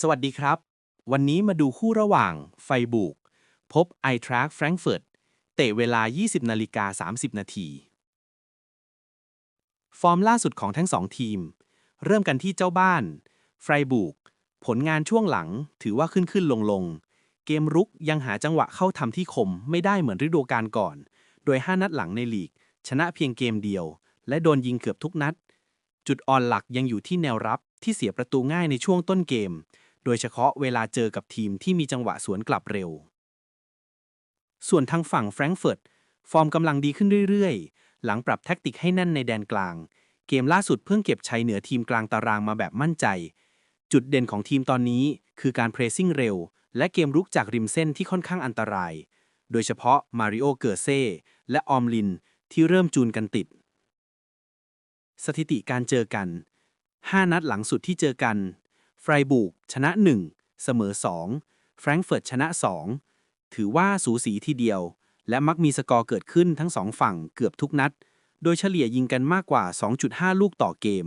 สวัสดีครับ วันนี้มาดูคู่ระหว่างไฟบุก พบไอทรัคแฟรงเฟิร์ตเตะเวลา 20นาฬิกา30 นาที ฟอร์มล่าสุดของทั้งสองทีม เริ่มกันที่เจ้าบ้านไฟบุก ผลงานช่วงหลังถือว่าขึ้นขึ้นลงลงเกมรุกยังหาจังหวะเข้าทำที่คมไม่ได้เหมือนฤดูกาลก่อน โดย 5 นัดหลังในลีก ชนะเพียงเกมเดียว และโดนยิงเกือบทุกนัด จุดอ่อนหลักยังอยู่ที่แนวรับที่เสียประตูง่ายในช่วงต้นเกม โดยเฉพาะเวลาเจอกับทีมที่มีจังหวะสวนกลับเร็ว ส่วนทางฝั่งแฟรงก์เฟิร์ตฟอร์มกำลังดีขึ้นเรื่อยๆ หลังปรับแท็กติกให้แน่นในแดนกลาง เกมล่าสุดเพิ่งเก็บชัยเหนือทีมกลางตารางมาแบบมั่นใจ จุดเด่นของทีมตอนนี้คือการเพรสซิ่งเร็ว และเกมรุกจากริมเส้นที่ค่อนข้างอันตราย โดยเฉพาะมาริโอเกอร์เซ่และออมลินที่เริ่มจูนกันติด สถิติการเจอกัน 5 นัดหลังสุดที่เจอกัน ไฟบูกชนะ 1 เสมอ 2 แฟรงก์เฟิร์ตชนะ 2 ถือว่าสูสีทีเดียว และมักมีสกอร์เกิดขึ้นทั้งสองฝั่งเกือบทุกนัด โดยเฉลี่ยยิงกันมากกว่า 2.5 ลูกต่อเกม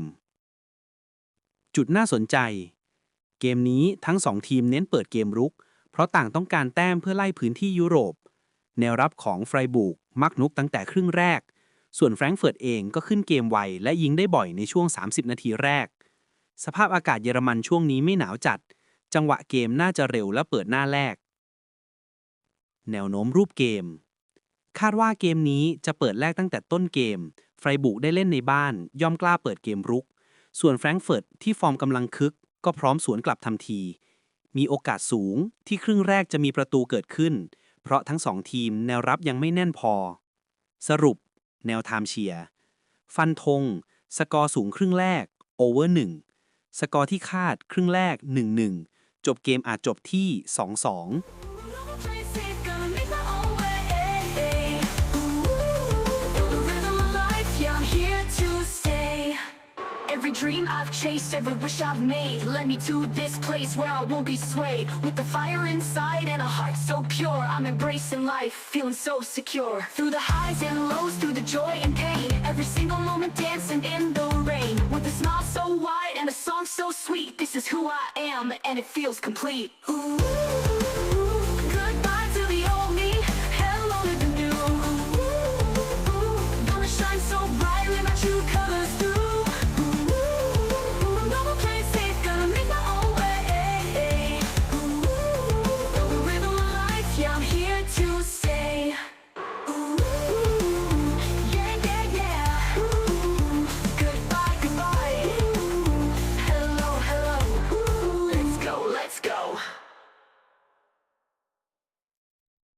จุดน่าสนใจ เกมนี้ทั้งสองทีมเน้นเปิดเกมรุก เพราะต่างต้องการแต้มเพื่อไล่พื้นที่ยุโรป แนวรับของไฟบูกมักนุกตั้งแต่ครึ่งแรก ส่วนแฟรงก์เฟิร์ตเองก็ขึ้นเกมไวและยิงได้บ่อยในช่วง 30 นาทีแรก สภาพอากาศเยอรมันช่วงนี้ไม่หนาวจัด จังหวะเกมน่าจะเร็วและเปิดหน้าแรก แนวโน้มรูปเกม คาดว่าเกมนี้จะเปิดแรกตั้งแต่ต้นเกม ไฟบุกได้เล่นในบ้าน ย่อมกล้าเปิดเกมรุก ส่วนแฟรงก์เฟิร์ตที่ฟอร์มกำลังคึก ก็พร้อมสวนกลับทันที มีโอกาสสูงที่ครึ่งแรกจะมีประตูเกิดขึ้น เพราะทั้งสองทีมแนวรับยังไม่แน่นพอ สรุป แนวไทม์เชียร์ฟันธงสกอร์สูงครึ่งแรกโอเวอร์หนึ่ง สกอร์ที่คาดครึ่งแรก 1-1 จบเกมอาจจบที่ 2-2 song so sweet, this is who I am, and it feels complete. Ooh.